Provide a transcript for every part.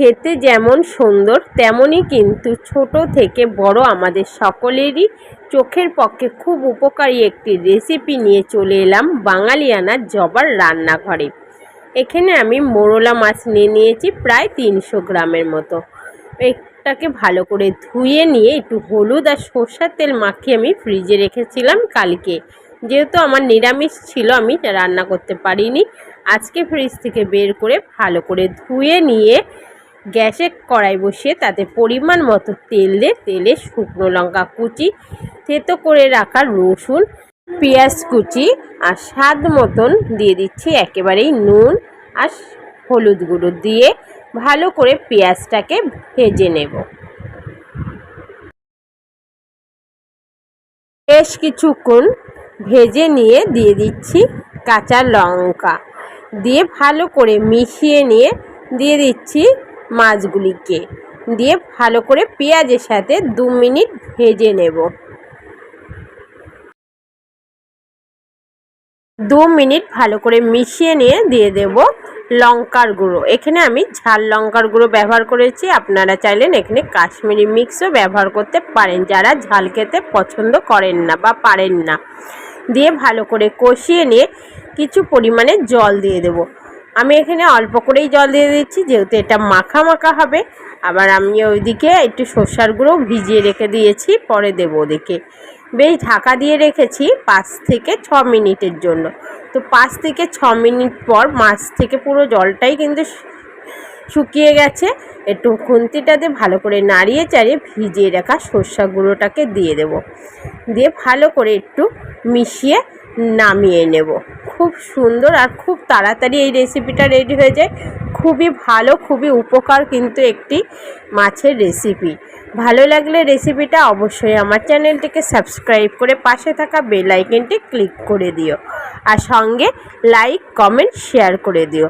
খেতে যেমন সুন্দর তেমনই কিন্তু ছোট থেকে বড় আমাদের সকলেরই চোখের পক্ষে খুব উপকারী একটি রেসিপি নিয়ে চলে এলাম বাঙালিয়ানা জবার রান্নাঘরে। এখানে আমি মোরলা মাছ নিয়ে নিয়েছি প্রায় তিনশো গ্রামের মতো। এটাকে ভালো করে ধুয়ে নিয়ে একটু হলুদ আর সর্ষার তেল মাখিয়ে আমি ফ্রিজে রেখেছিলাম কালকে। যেহেতু আমার নিরামিষ ছিল, আমি রান্না করতে পারিনি। আজকে ফ্রিজ থেকে বের করে ভালো করে ধুয়ে নিয়ে গ্যাসে কড়াই বসিয়ে তাতে পরিমাণ মতো তেল দিয়ে তেলে শুকনো লঙ্কা কুচি, থেতো করে রাখা রসুন, পেঁয়াজ কুচি আর স্বাদ মতন দিয়ে দিচ্ছি একেবারেই নুন আর হলুদ গুঁড়ো দিয়ে ভালো করে পেঁয়াজটাকে ভেজে নেব। বেশ কিছুক্ষণ ভেজে নিয়ে দিয়ে দিচ্ছি কাঁচা লঙ্কা দিয়ে ভালো করে মিশিয়ে নিয়ে দিয়ে দিচ্ছি মাছগুলিকে দিয়ে ভালো করে পেঁয়াজের সাথে দু মিনিট ভেজে নেব। দু মিনিট ভালো করে মিশিয়ে নিয়ে দিয়ে দেব লঙ্কার গুঁড়ো। এখানে আমি ঝাল লঙ্কার গুঁড়ো ব্যবহার করেছি। আপনারা চাইলেন এখানে কাশ্মীরি মিক্সও ব্যবহার করতে পারেন। যারা ঝাল খেতে পছন্দ করেন না বা পারেন না, দিয়ে ভালো করে কষিয়ে নিয়ে কিছু পরিমাণে জল দিয়ে দেব। আমি এখানে অল্প করেই জল দিয়ে দিচ্ছি, যেহেতু এটা মাখা মাখা হবে। আবার আমি ওইদিকে একটু সর্ষার গুঁড়ো ভিজিয়ে রেখে দিয়েছি, পরে দেবো ওদিকে। বেশ ঢাকা দিয়ে রেখেছি পাঁচ থেকে ছ মিনিটের জন্য। তো পাঁচ থেকে ছ মিনিট পর মাছ থেকে পুরো জলটাই কিন্তু শুকিয়ে গেছে। একটু খুন্তিটাতে ভালো করে নাড়িয়ে চাড়িয়ে ভিজিয়ে রাখা সর্ষা গুঁড়োটাকে দিয়ে দেব। দিয়ে ভালো করে একটু মিশিয়ে নামিয়ে নেব। খুব সুন্দর আর খুব তাড়াতাড়ি এই রেসিপিটা রেডি হয়ে যায়। খুবই ভালো, খুবই উপকার কিন্তু একটি মাছের রেসিপি ভালো লাগলে রেসিপিটা অবশ্যই আমার চ্যানেলটিকে সাবস্ক্রাইব করে পাশে থাকা বেল আইকনটি ক্লিক করে দিও। আর সঙ্গে লাইক কমেন্ট শেয়ার করে দিও।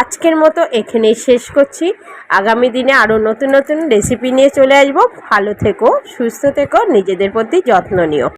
আজকের মতো এখানেই শেষ করছি। আগামী দিনে আরও নতুন নতুন রেসিপি নিয়ে চলে আসব। ভালো থেকো, সুস্থ থেকো, নিজেদের প্রতি যত্ন নিও।